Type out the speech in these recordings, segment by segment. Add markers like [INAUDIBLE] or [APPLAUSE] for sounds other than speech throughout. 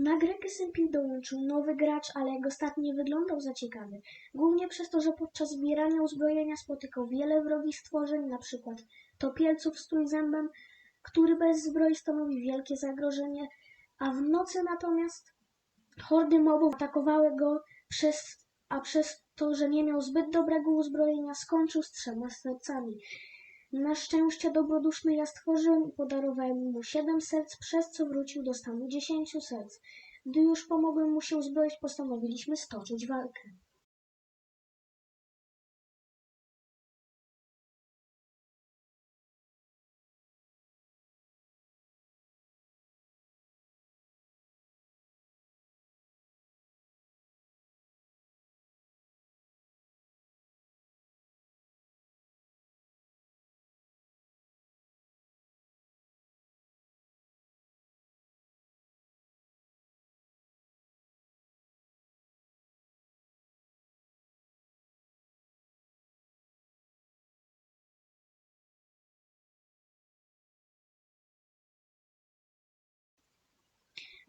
Na grę SMP dołączył nowy gracz, ale jak ostatni nie wyglądał za ciekawy. Głównie przez to, że podczas zbierania uzbrojenia spotykał wiele wrogich stworzeń, przykład topielców z trójzębem, który bez zbroi stanowi wielkie zagrożenie, a w nocy natomiast hordy mobów atakowały go, przez, a przez to, że nie miał zbyt dobrego uzbrojenia, skończył z trzema sercami. Na szczęście dobroduszny ja stworzyłem i podarowałem mu siedem serc, przez co wrócił do stanu dziesięciu serc. Gdy już pomogłem mu się uzbroić, postanowiliśmy stoczyć walkę.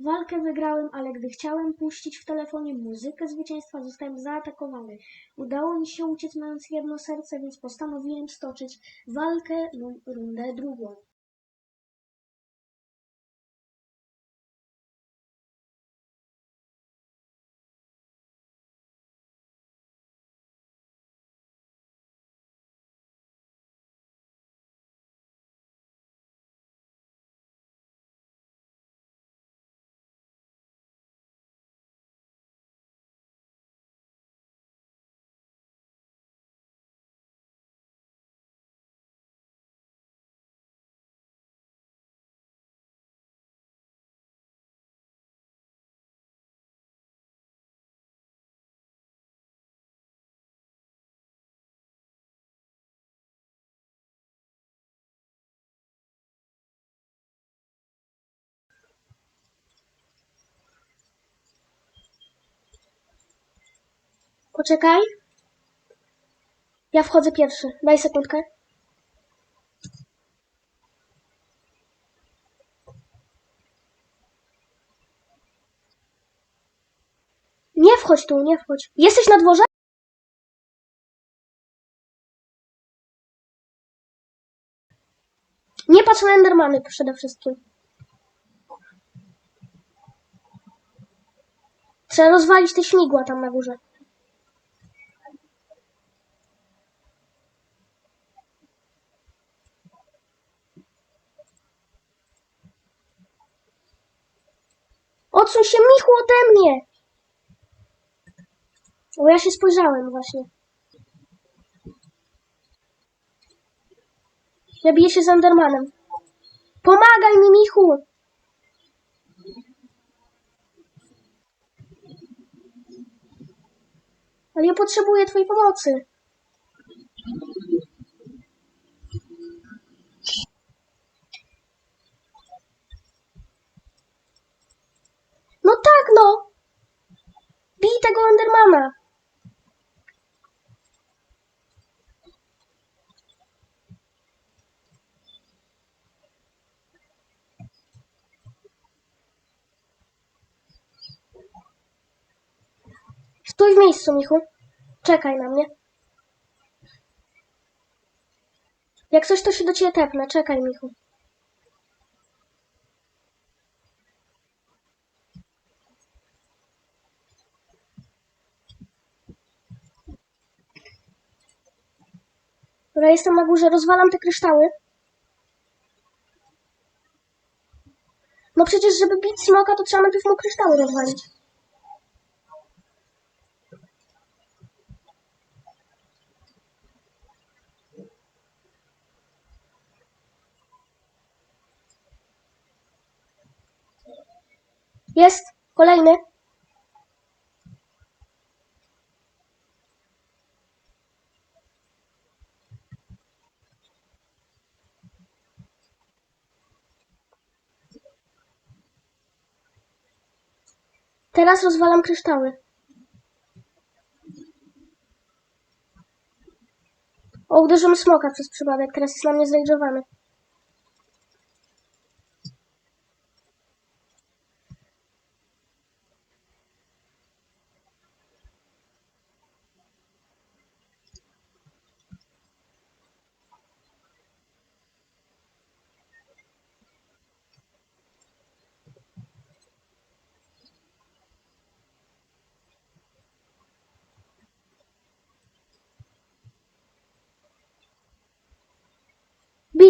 Walkę wygrałem, ale gdy chciałem puścić w telefonie muzykę zwycięstwa, zostałem zaatakowany. Udało mi się uciec mając jedno serce, więc postanowiłem stoczyć walkę lub rundę drugą. Poczekaj. Ja wchodzę pierwszy. Daj sekundkę. Nie wchodź tu, nie wchodź. Jesteś na dworze? Nie patrz na Endermany przede wszystkim. Trzeba rozwalić te śmigła tam na górze. Odsuń się, Michu, ode mnie! Bo ja się spojrzałem właśnie. Ja biję się z Endermanem. Pomagaj mi, Michu! Ale ja potrzebuję twojej pomocy. No tak, no! Bij tego Endermana! Stój w miejscu, Michu. Czekaj na mnie. Jak coś, to się do ciebie tepnę. Czekaj, Michu. Dobra, jestem na górze, rozwalam te kryształy. No przecież, żeby bić smoka, to trzeba najpierw mu kryształy rozwalić. Jest! Kolejny! Teraz rozwalam kryształy. O, uderzyłem smoka przez przypadek. Teraz jest na mnie zrejdżowany.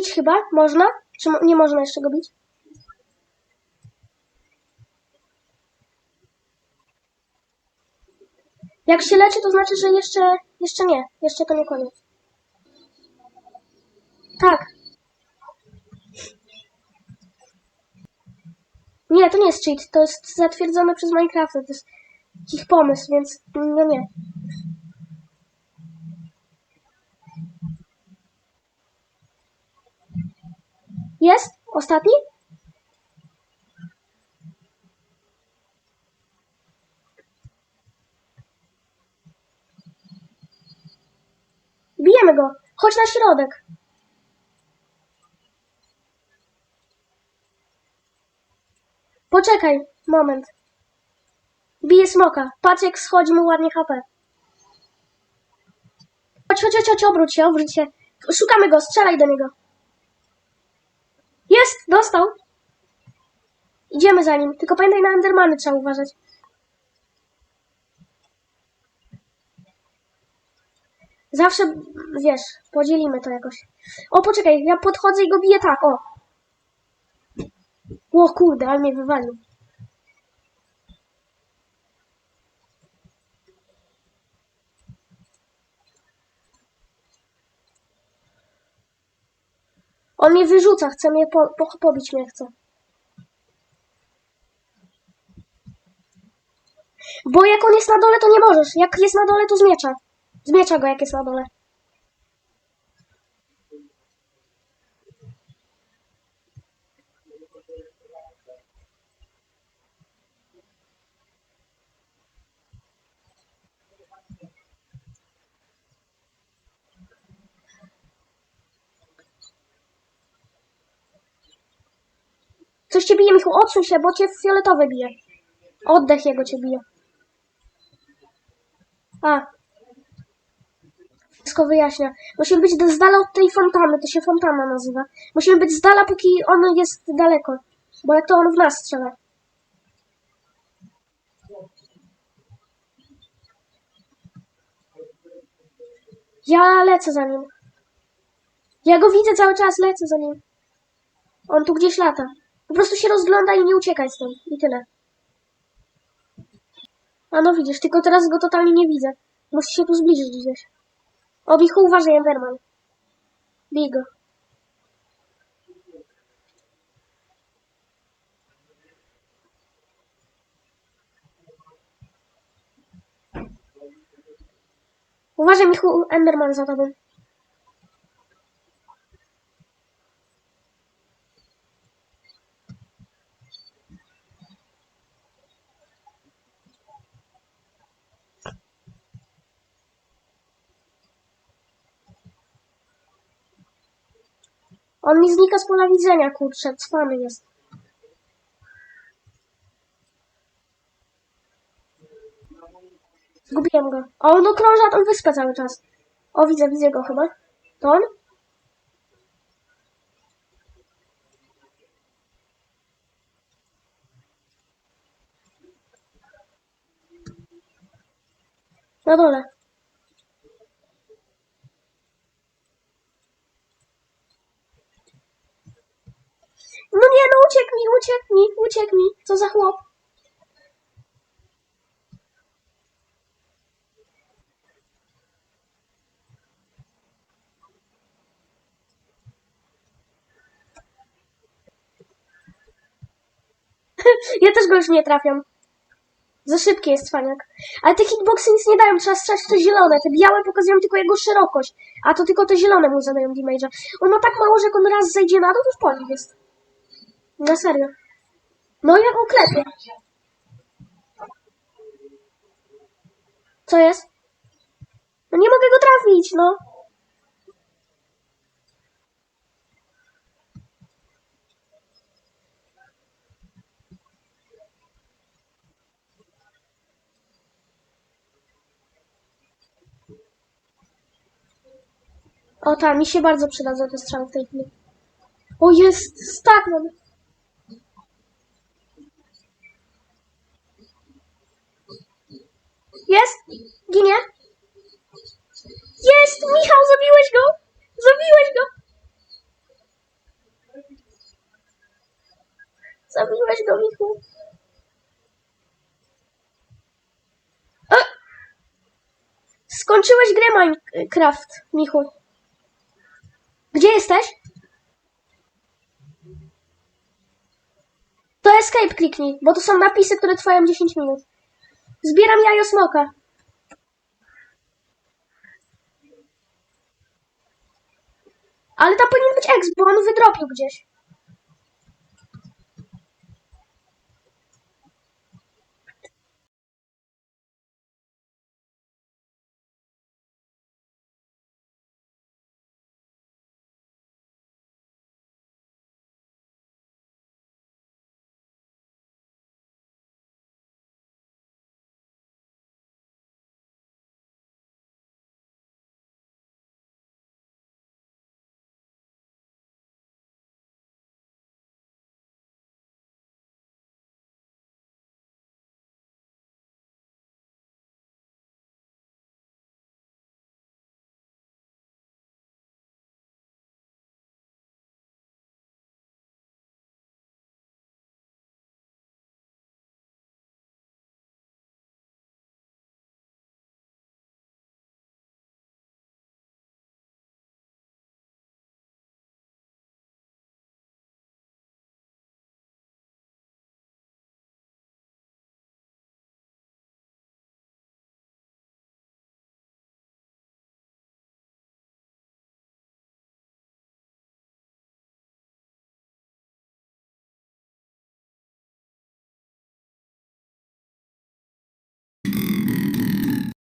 Bić chyba? Można? Czy mo- nie można jeszcze go bić? Jak się leczy, to znaczy, że jeszcze, jeszcze nie. Jeszcze to nie koniec. Tak. Nie, to nie jest cheat. To jest zatwierdzone przez Minecrafta. To jest ich pomysł, więc no nie. Jest? Ostatni? Bijemy go. Chodź na środek. Poczekaj, moment. Bije smoka. Patrz jak schodzi mu ładnie HP. Chodź, chodź, chodź, obróć się, obróć się. Szukamy go, strzelaj do niego. Jest, dostał. Idziemy za nim, tylko pamiętaj na Endermany trzeba uważać. Zawsze, wiesz, podzielimy to jakoś. O, poczekaj, ja podchodzę i go biję tak, o. O kurde, ale mnie wywalił. On mnie wyrzuca, chce mnie po, po, pobić mnie chce. Bo jak on jest na dole, to nie możesz. Jak jest na dole, to z miecza. Z miecza go, jak jest na dole. Coś cię bije, Michał, odsuń się, bo cię fioletowy bije. Oddech jego cię bije. A. Wszystko wyjaśnia. Musimy być z dala od tej fontanny, to się fontana nazywa. Musimy być z dala, póki on jest daleko. Bo jak to on w nas strzela. Ja lecę za nim. Ja go widzę cały czas, lecę za nim. On tu gdzieś lata. Po prostu się rozgląda i nie uciekaj stąd. I tyle. A no widzisz, tylko teraz go totalnie nie widzę. Musi się tu zbliżyć gdzieś. O, Bichu, uważaj, Enderman. Bij go. Uważaj, Michu, Enderman za tobą. On mi znika z pola widzenia, kurczę, cwany jest. Zgubiłem go. O, on okrąża tą wyspę cały czas. O, widzę, widzę go chyba. To on? Na dole. No nie, no uciekł mi, uciekł mi, uciekł mi. Co za chłop. [LAUGHS] ja też go już nie trafiam. Za szybki jest cwaniak. Ale te hitboxy nic nie dają, trzeba strzelać te zielone. Te białe pokazują tylko jego szerokość, a to tylko te zielone mu zadają damage'a. On ma tak mało, że jak on raz zejdzie na dół, to już po nim jest. Na serio. No on klepie. Co jest? No nie mogę go trafić, no. O tak, mi się bardzo przydadzą te strzały w tej chwili. O jest, stagnan. zabiłeś go, Michu. A! Skończyłeś grę Minecraft, Michu. Gdzie jesteś? To escape kliknij, bo to są napisy, które trwają 10 minut. Zbieram jajo smoka. Ale tam powinien być X, bo on wydropił gdzieś.